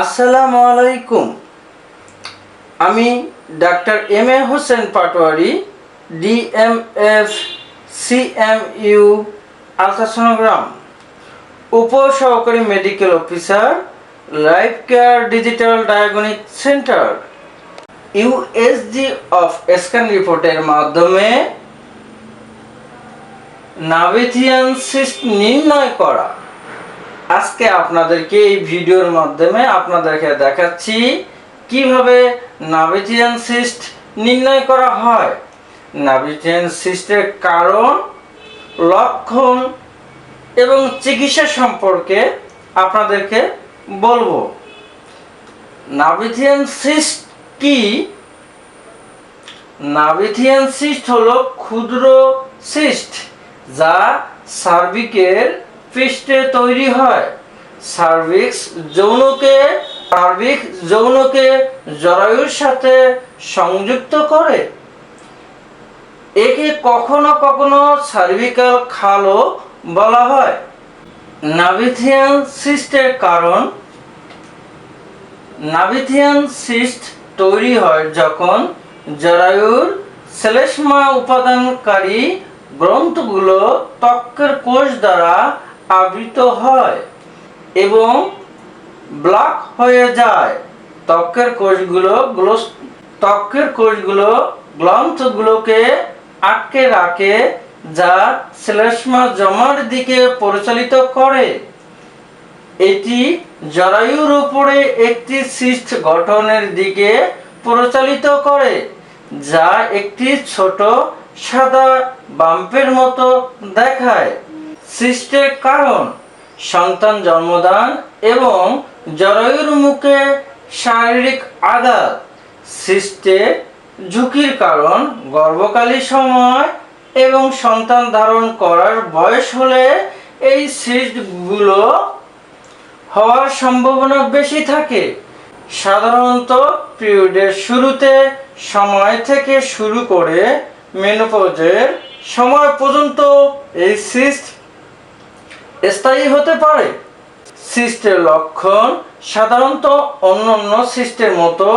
আসসালামু আলাইকুম। আমি doctor M A Hossain Patwari DMF CMU ultrasonogram, উপসহকারী medical officer, life care digital diagnostic centre USG of scan রিপোর্টের মাধ্যমে নাভিথিয়ান সিস্ট নির্ণয় করা। আজকে আপনাদেরকে এই ভিডিওর মাধ্যমে আপনাদেরকে দেখাচ্ছি কীভাবে নাভিথিয়ান সিস্ট নির্ণয় করা হয়। নাভিথিয়ান সিস্টের কারণ, লক্ষণ এবং চিকিৎসা সম্পর্কে আপনাদেরকে বলব। নাভিথিয়ান সিস্ট কি? নাভিথিয়ান সিস্ট হলো ক্ষুদ্র সিস্ট যা সার্ভিকের পৃষ্ঠে তৈরি হয়। সার্ভিক্স যৌনকে সার্ভিক যৌনকে জরায়ুর সাথে সংযুক্ত করে। একে কখনো কখনো সার্ভিক্যাল খালও বলা হয়। নাভিথিয়ান সিস্টের কারণ, নাভিথিয়ান সিস্ট তৈরি হয় যখন জরায়ুর শ্লেষ্মা উপাদানকারী গ্রন্থগুলো ত্বকের কোষ দ্বারা আবৃত হয় এবং ব্লক হয়ে যায়। ত্বকের কোষগুলো ত্বকের কোষগুলো গ্রন্থগুলোকে আটকে রাখে যা শ্লেষ্মা জমার দিকে পরিচালিত করে। এটি জরায়ুর উপরে একটি সিস্ট গঠনের দিকে পরিচালিত করে, যা একটি ছোট সাদা বাম্পের মতো দেখায়। সিস্টের কারণ, সন্তান জন্মদান এবং জরায়ুর মুখে শারীরিক আঘাত। সিস্টের ঝুঁকির কারণ, গর্ভকালীন সময় এবং সন্তান ধারণ করার বয়স হলে এই সিস্টগুলো হওয়ার সম্ভাবনা বেশি থাকে। সাধারণত পিরিয়ডের শুরুতে সময় থেকে শুরু করে মেনোপজের সময় পর্যন্ত এই সিস্ট স্থায়ী হতে পারে। সিস্টের লক্ষণ সাধারণত অন্য অন্য সিস্টের মতো।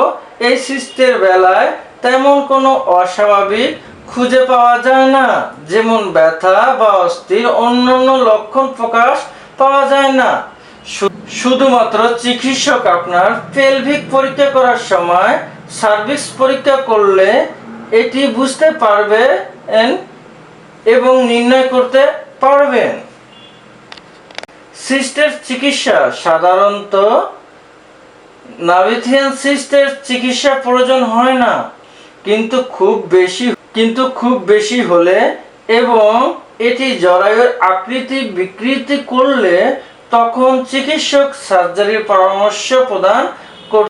এই সিস্টের বেলায় তেমন কোনো অস্বাভাবিক খুঁজে পাওয়া যায় না। যেমন ব্যথা বা অস্থির অন্যান্য লক্ষণ প্রকাশ পাওয়া যায় না। শুধুমাত্র চিকিৎসক আপনার পেলভিক পরীক্ষা করার সময় সার্ভিস পরীক্ষা করলে এটি বুঝতে পারবেন এবং নির্ণয় করতে পারবেন। সিস্টের চিকিৎসা, সাধারণত নাভিথিয়ান সিস্টের চিকিৎসা প্রয়োজন হয় না, কিন্তু খুব বেশি, কিন্তু খুব বেশি হলে এবং এটি জরায়ুর আকৃতি বিকৃতি করলে তখন চিকিৎসক সার্জারির পরামর্শ প্রদান